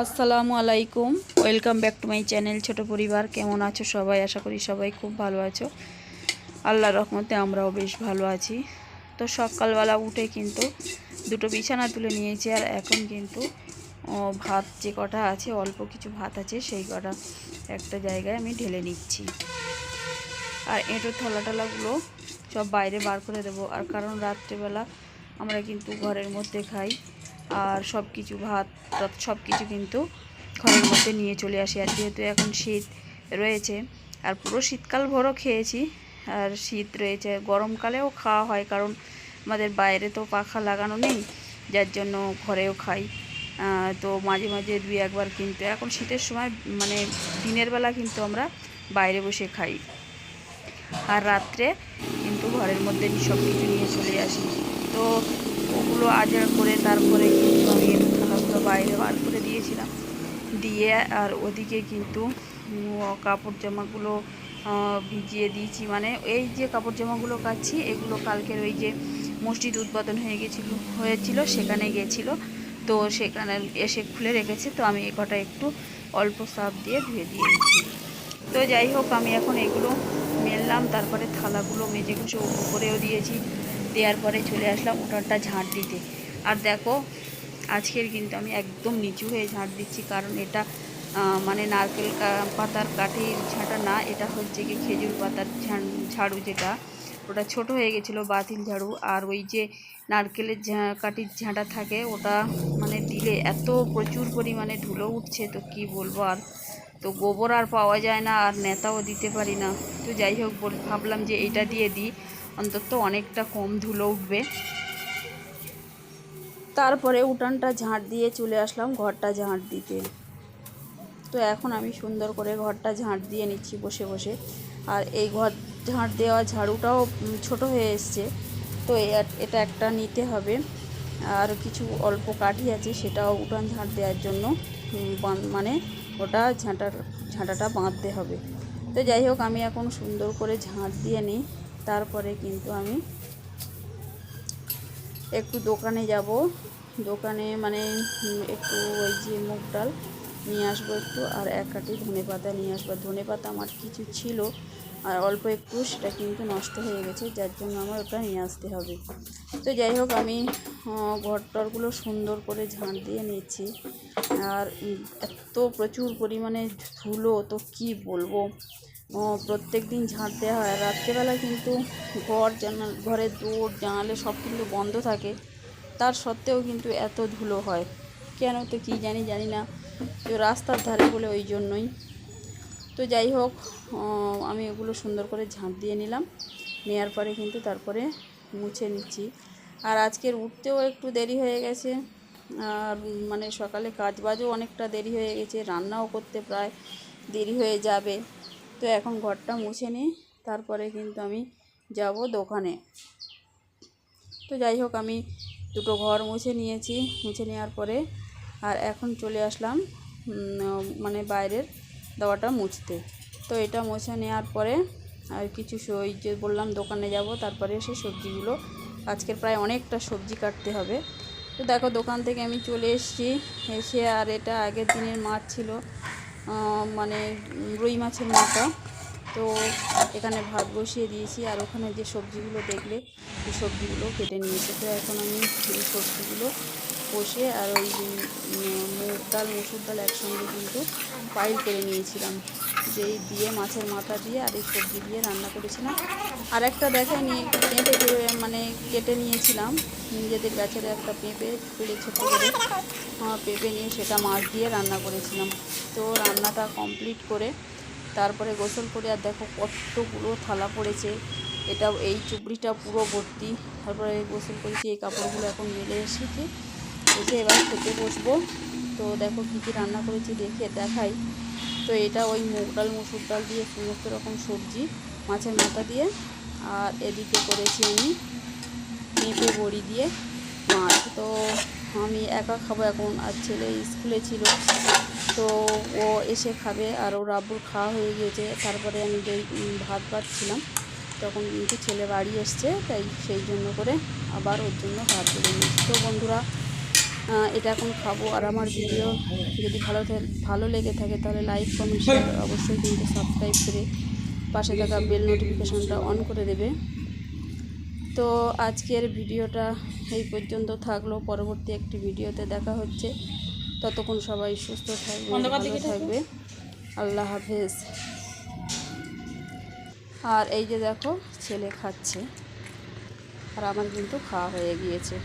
আসসালামু আলাইকুম। Welcome back to my channel ছোট পরিবার। কেমন আছো সবাই? আশা করি সবাই খুব ভালো আছো। আল্লাহ রহমতে আমরাও বেশ ভালো আছি। তো সকালবেলা উঠে কিন্তু দুটো বিছানা তুলে নিয়েছি আর এখন কিন্তু ভাত যে কটা আছে, অল্প কিছু ভাত আছে, সেই কটা একটা জায়গায় আমি ঢেলে নিচ্ছি। আর এঁটো থালা টালাগুলো সব বাইরে বার করে দেবো। আর কারণ রাত্রেবেলা আমরা কিন্তু ঘরের মধ্যে খাই। আর সব কিছু ভাত টাত সব কিছু কিন্তু ঘরের মধ্যে নিয়ে চলে আসি। আর যেহেতু এখন শীত রয়েছে, আর পুরো শীতকাল ভরও খেয়েছি, আর শীত রয়েছে, গরমকালেও খাওয়া হয়, কারণ আমাদের বাইরে তো পাখা লাগানো নেই, যার জন্য ঘরেও খাই। তো মাঝে মাঝে দুই একবার কিন্তু, এখন শীতের সময় মানে দিনের বেলা কিন্তু আমরা বাইরে বসে খাই। আর রাত্রে কিন্তু ঘরের মধ্যে সব কিছু নিয়ে চলে আসি। তো ওগুলো আজার করে তারপরে কিন্তু আমি থালাগুলো বাইরে বার করে দিয়েছিলাম। দিয়ে আর ওদিকে কিন্তু কাপড় জামাগুলো ভিজিয়ে দিয়েছি। মানে এই যে কাপড় জামাগুলো কাচ্ছি, এগুলো কালকের ওই যে মসজিদ উদ্বোধন হয়ে গেছিল, হয়েছিল, সেখানে গেছিল। তো সেখানে এসে খুলে রেখেছে। তো আমি এ কটা একটু অল্প সাপ দিয়ে ধুয়ে দিয়ে দিচ্ছি তো যাই হোক, আমি এখন এগুলো মেললাম। তারপরে থালাগুলো মেজে ঘষে উপরেও দিয়েছি। দেওয়ার পরে চলে আসলাম উঠানটা ঝাঁট দিতে। আর দেখো, আজকের কিন্তু আমি একদম নিচু হয়ে ঝাঁট দিচ্ছি, কারণ এটা মানে নারকেল পাতার কাঠির ঝাঁটা না, এটা হচ্ছে কি খেজুর পাতার ঝাড়ু যেটা। ওটা ছোট হয়ে গেছিল বাতিল ঝাড়ু, আর ওই যে নারকেলের কাঠির ঝাঁটা থাকে, ওটা মানে দিলে এত প্রচুর পরিমাণে ধুলো উঠছে, তো কি বলব আর। তো গোবর আর পাওয়া যায় না, আর নেতাও দিতে পারি না। তো যাই হোক, বল, ভাবলাম যে এটা দিয়ে দিই। অন্তত অনেকটা কম ধুলো উঠবে। তারপরে উঠানটা ঝাঁট দিয়ে চলে আসলাম ঘরটা ঝাঁট দিতে। তো এখন আমি সুন্দর করে ঘরটা ঝাঁট দিয়ে নিচ্ছি বসে বসে। আর এই ঘর ঝাঁট দেওয়া ঝাড়ুটাও ছোট হয়ে এসছে। তো এটা একটা নিতে হবে। আর কিছু অল্প কাঠি আছে সেটাও উঠান ঝাঁট দেওয়ার জন্য। মানে ওটা ঝাঁটার, ঝাঁটাটা বাঁধতে হবে। তো যাই হোক, আমি এখন সুন্দর করে ঝাঁট দিয়ে নিই। তারপরে কিন্তু আমি একটু দোকানে যাব। দোকানে মানে একটু ওই যে মুগ ডাল নিয়ে আসব একটু আর এক কাটি ধনে পাতা নিয়ে আসব। ধনে পাতা আমার কিছু ছিল আর অল্প একটু সেটা কিন্তু নষ্ট হয়ে গেছে যার জন্য আমার ওটা নিয়ে আসতে হবে। তো যাই হোক আমি আহ, ঘরটরগুলো সুন্দর করে ঝাঁট দিয়ে নিচ্ছি। আর এত প্রচুর পরিমাণে ধুলো তো কি বলব? প্রত্যেক দিন ঝাঁট দেওয়া হয়। রাত্রেবেলা কিন্তু ঘর জানাল, ঘরের দৌড় জানালে সব কিন্তু বন্ধ থাকে। তার সত্ত্বেও কিন্তু এত ধুলো হয়। কেন তো কী জানি জানি না। তো রাস্তার ধারে বলে ওই জন্যই। তো যাই হোক আমি ওগুলো সুন্দর করে ঝাঁট দিয়ে নিলাম। নেওয়ার পরে কিন্তু তারপরে মুছে নিচ্ছি। আর আজকের উঠতেও একটু দেরি হয়ে গেছে। আর মানে সকালে কাজ বাজও অনেকটা দেরি হয়ে গেছে। রান্নাও করতে প্রায় দেরি হয়ে যাবে। তো এখন ঘরটা মুছে নিই তারপরে কিন্তু আমি যাব দোকানে। তো যাই হোক, আমি দুটো ঘর মুছে নিয়েছি। মুছে নেওয়ার পরে আর এখন চলে আসলাম মানে বাইরের দাওয়াটা মুছতে। তো এটা মুছে নেওয়ার পরে আর কিছু স- ওই যে বললাম, দোকানে যাব, তারপরে সে সবজিগুলো, আজকের প্রায় অনেকটা সবজি কাটতে হবে। তো দেখো, দোকান থেকে আমি চলে এসেছি। এসে আর এটা আগের দিনের মাছ ছিল। মানে রুই মাছের মাথা। তো এখানে ভাত বসিয়ে দিয়েছি আর ওখানে যে সবজিগুলো দেখলে এই সবজিগুলো কেটে নিয়েছি। তো এখন আমি এই সবজিগুলো কষে আর ওই মুগ ডাল, মসুর ডাল একসঙ্গে কিন্তু পাইল করে নিয়েছিলাম। যেই দিয়ে, মাছের মাথা দিয়ে আর এই সবজি দিয়ে রান্না করেছিলাম। আর একটা একটু পেঁপে করে- মানে কেটে নিয়েছিলাম। নিজেদের গাছের একটা পেঁপে তুলে ছোটো করে পেঁপে নিয়ে সেটা মাছ দিয়ে রান্না করেছিলাম। তো রান্নাটা কমপ্লিট করে তারপরে গোসল করে, আর দেখো কতগুলো থালা পড়েছে। এটা, এই চুবড়িটা পুরো ভর্তি। তারপরে গোসল করেছি, এই কাপড়গুলো এখন মেলে এসেছি। এসে এবার খেতে বসবো। তো দেখো কী কী রান্না করেছি, দেখে দেখাই। তো এটা ওই মুগ ডাল, মুসুর ডাল দিয়ে সমস্ত রকম সবজি, মাছের মাথা দিয়ে। আর এদিকে করেছি আমি পেঁপে বড়ি দিয়ে মাছ। তো আমি একা খাব এখন, আর ছেলে স্কুলে ছিল। তো ও এসে খাবে আর ওর আব্বুর খাওয়া হয়ে গিয়েছে। তারপরে আমি যেই ভাত পাচ্ছিলাম তখন কিন্তু ছেলে বাড়ি এসছে, তাই সেই জন্য করে আবার ওর জন্য ভাত বেড়ে নিয়েছি। তো বন্ধুরা এটা এখন খাব। আর আমার ভিডিও যদি ভালো ভালো লেগে থাকে তাহলে লাইক, কমেন্ট শেয়ার অবশ্যই কিন্তু সাবস্ক্রাইব করে পাশে থাকা বেল নোটিফিকেশনটা অন করে দেবে। তো আজকের ভিডিওটা এই পর্যন্ত থাকল। পরবর্তী একটি ভিডিওতে দেখা হচ্ছে। ততক্ষণ সবাই সুস্থ থাকবে ভালো থাকবে। আল্লাহ হাফেজ। আর এই যে দেখো ছেলে খাচ্ছে। আর আমার কিন্তু খাওয়া হয়ে গিয়েছে।